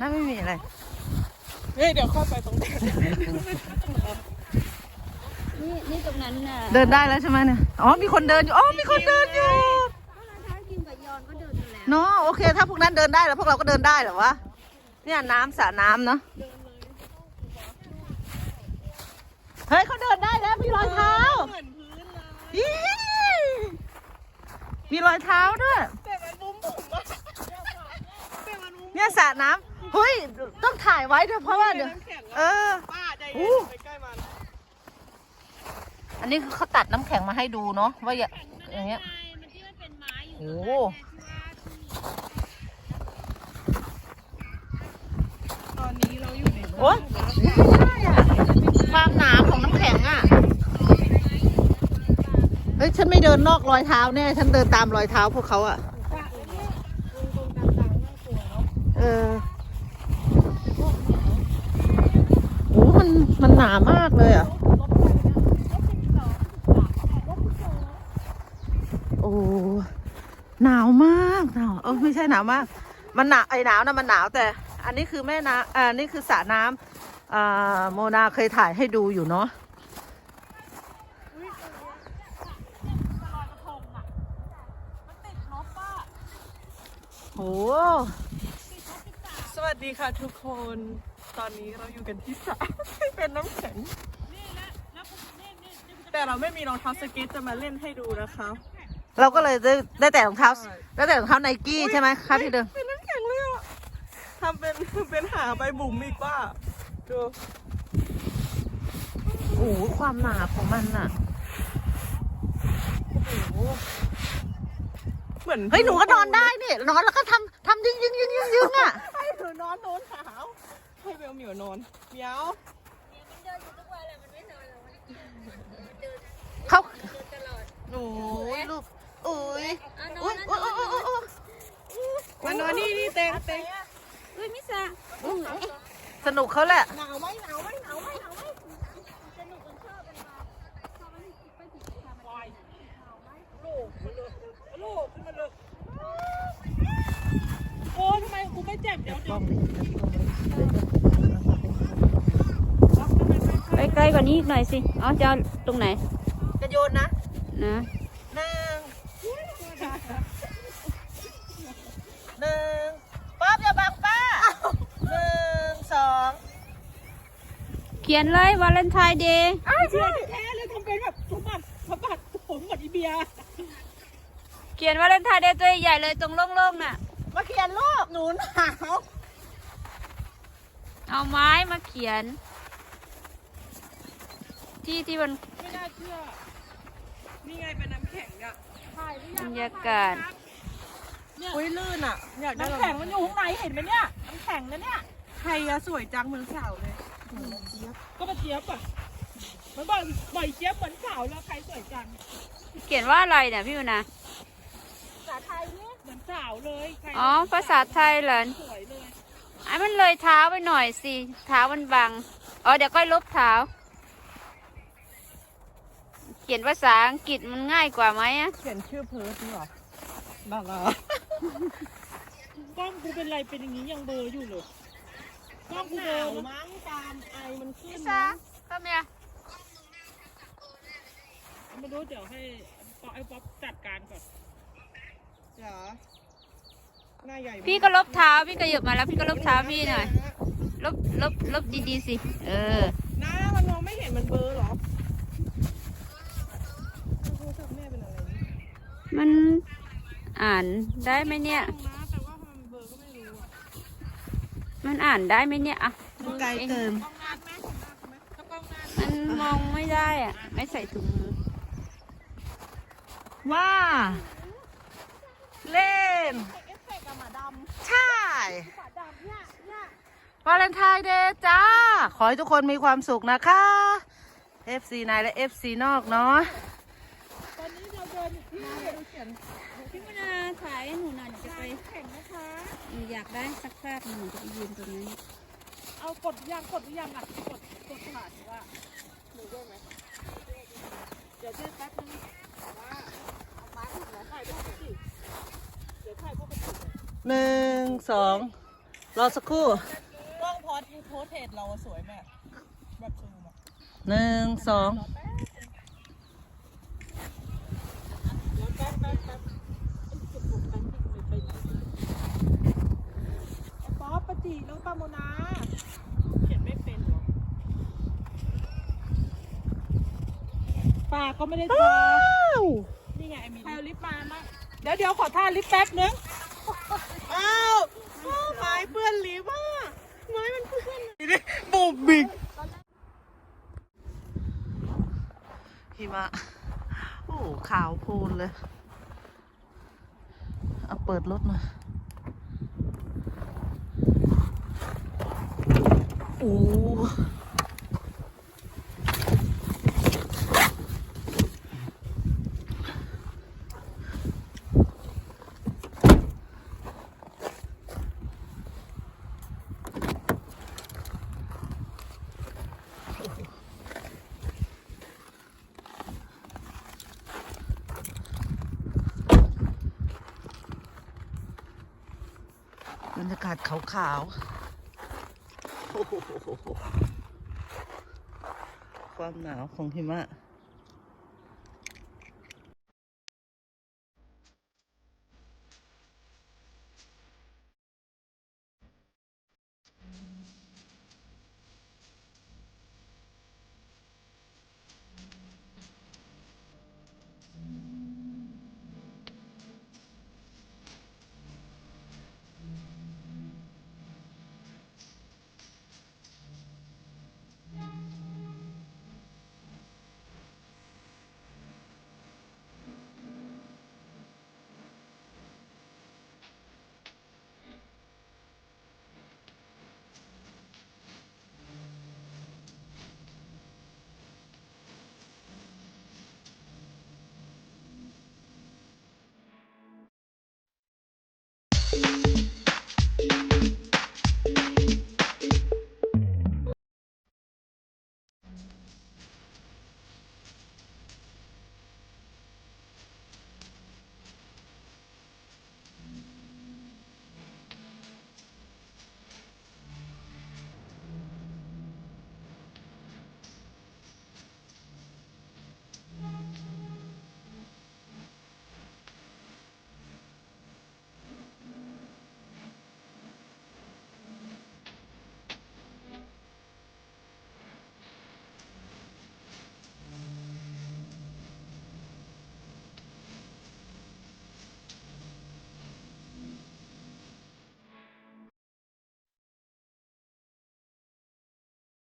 น่าไม่มีอะไร เฮ้ยเดี๋ยวเข้าไปตรงนี้นี่นี่ตรงนั้นน่ะเดินได้แล้วใช่ไหมเนี่ย อ๋อ มีคนเดินอยู่ อ๋อ มีคนเดินอยู่ถ้ากินกับยอนก็เดินอยู่แล้วเนาะโอเค ถ้าพวกนั้นเดินได้แล้วพวกเราก็เดินได้เหรอวะ เนี่ยน้ำสระน้ำเนาะ เฮ้ยเขาเดินได้แล้วมีรอยเท้า เหมือนพื้นเลยอี๋มีรอยเท้าด้วย แต่มันบุ้มบุ๋มอะแต่มันบุ้ม เนี่ยสระน้ำเฮ้ย ต้องถ่ายไว้ด้วยเพราะว่าเดี๋ยวน้ำแข็งเออะอป้าใจอู้เย็นไปใกล้มันอันนี้คือเขาตัดน้ำแข็งมาให้ดูเนาะว่าอย่าอย่างเงี้ยมันที่มันเป็นไม้อยู่โอ้ตอนนี้เราอยู่ในโอ๊ยความหนาของน้ำแข็งอะเฮ้ยฉันไม่เดินนอกรอยเท้าแน่ฉันเดินตามรอยเท้าพวกเขาอะ เอโอ้มันมันหนามากเลยอะ โอ้หนาวมากหนาวเออไม่ใช่หนาวมาก มันหนาวไอหนาวนะมันหนาวแต่ อันนี้คือแม่น้ำอ่านี่คือสระน้ำอ่าโมนาเคยถ่ายให้ดูอยู่เนาะโอ้ วัสดีค่ะทุกคน ตอนนี้เราอยู่กันที่สระที่เป็นน้ำแข็ง แต่เราไม่มีรองเท้าสเก็ตจะมาเล่นให้ดูนะคะเราก็เลยได้ได้แต่รองเท้าใช่ได้แต่รองเท้าไนกี้ใช่ไหมครับที่เดิมเป็นน้ำแข็งเลยอะทำเป็นเป็นหาไปบุ๋มอีกว่าดูโอ้โหความหนาของมันอะเหมือนเฮ้ยหนูก็นอนได้เนี่ยนอนแล้วก็ทำทำยิงยิงยิงยิงยิงอะให้ห นูนอนโดนขาวให้เบลเหมียวนอนเหมียวเขาเดินตลอดโอ้ยลูกโอ้ยโอ้ยโอ้ยโอ้ยโอ้ยโอ้ยมานอนนี่นี่เต็งเต็งเอ้ยมิสะสนุกเขาแหละหนาวไหมหนาวไหมหนาวไหมหนาวไหมสนุกมันชอบกันมาชอบมันไปถึงทำวายโลกมันเลยโลกขึ้นมาเลยโอ้ทำไม กูไม่เจ็บเดี๋ยวเดี๋ยวไปไกลกว่านี้อีกหน่อยสิอ๋อจะเอาตรงไหนจะโยนนะนะหนึ่งหนึ่งป๊อบอย่าบังป้าหนึ่งสองเขียนเลยวาเลนไทน์เดย์เชื่อแท้เลยทำเป็นแบบสมบัติสมบัติผมกับอีเบีย เขียนวาเลนไทน์เดย์ตัวใหญ่ๆเลยตรงโล่งๆน่ะ มาเขียนรูปหนูหนาวเอาไม้มาเขียน ที่ที่มันไม่น่าเชื่อ นี่ไงเป็นน้ำแข็งอะถ่ายหรือบรยังรยากาศอุ้ยลื่นอะอยากได้น้ำแข็งมันอยู่ข้างในเห็นไหมเนี่ย น้ำแข็งนะเนี่ย ใครอะสวยจังเหมือนสาวเลย ก็มาเจี๊ยบอะมันบอกบ่อยเจี๊ยบเหมือนสาวแล้วใครสวยจัง เขียนว่าอะไรเนี่ยพี่วนาภาษาไทยเนี่ย เหมือนสาวเลยใครอ๋อ ภาษาไทยเหรอสวยเลยไอ้มันเลยเท้าไปหน่อยสิ เท้ามันบัง อ๋อ เดี๋ยวก้อยลบเท้า เขียนภาษาอังกฤษมันง่ายกว่าไหมอะเขียนชื่อเพิร์ดนี่หรอน่ารักกล้องกูเป็นไรเป็นอย่างนี้ยังเบลอร์อยู่เลยกล้องกูเบลอร์มั้งตามไอมันขึ้นมั้งก็เมียไม่รู้เดี๋ยวให้ป๊อปไอ้ป๊อปจัดการก่อนจ๋าห น้าใหญ่มากพี่ก็ลบเท้าพี่ก็หยุดมาแล้วพี่ก็ลบเท้าพี่หน่อยลบลบลบดีๆสิ เออหน้ามันมองไม่เห็นมันเบลอร์หรอโทรศัพท์แม่เป็นอะไรเนี่ยมันอ่านได้ไหมเนี่ยนะแต่ว่าทำไมมันเบลอร์ก็ไม่รู้อะมันอ่านได้ไหมเนี่ยอะไกลเกินกล้องหน้าไหมไหมถ้ากล้องหน้ามันมองไม่ได้อะ ไม่ใส่ถุงมือว่า เล่น วาเลนไทน์เดย์จ้า ขอให้ทุกคนมีความสุขนะคะ FC ในและ FC นอกเนาะตอนนี้เราเดินอยู่ที่พี่มนาถ่ายให้หนูหน่อยจะไปแข็งนะคะอยากได้สักภาพหนึ่งจะไปยืนตรงนั้นเอากดยังกดหรือยังอะกดกดผ่านหรือว่าหนูด้วยไหมเดี๋ยวเจ๊แป๊บนึงว่าเอาไม้ถูกไหมถ่ายรูปสิเดี๋ยวถ่ายพวกกระติก หนึ่งสองรอสักครู่กล้องพอสโพสเทจเราอะสวยแม่แบบซูมอะหนึ่งสองแล้วแป๊บแป๊บแป๊บไอ้จุดผมแป๊บนึงเลยไปไหนไอ้ป๊อปปะจีน้องปาโมนาเขียนไม่เป็นเหรอปากก็ไม่ได้ทานี่ไงไอมีใครเอาลิปมาบ้างเดี๋ยวเดี๋ยวขอทาลิปแป๊บนึง อ้าวอ้าวไม้เปื้อนลิปอะไม้มันเปื้อนนี่บุบบิก หิมะ โอ้ขาวโพลนเลย เอาเปิดรถหน่อยโอ้ กาศขาวๆ ความหนาวของหิมะ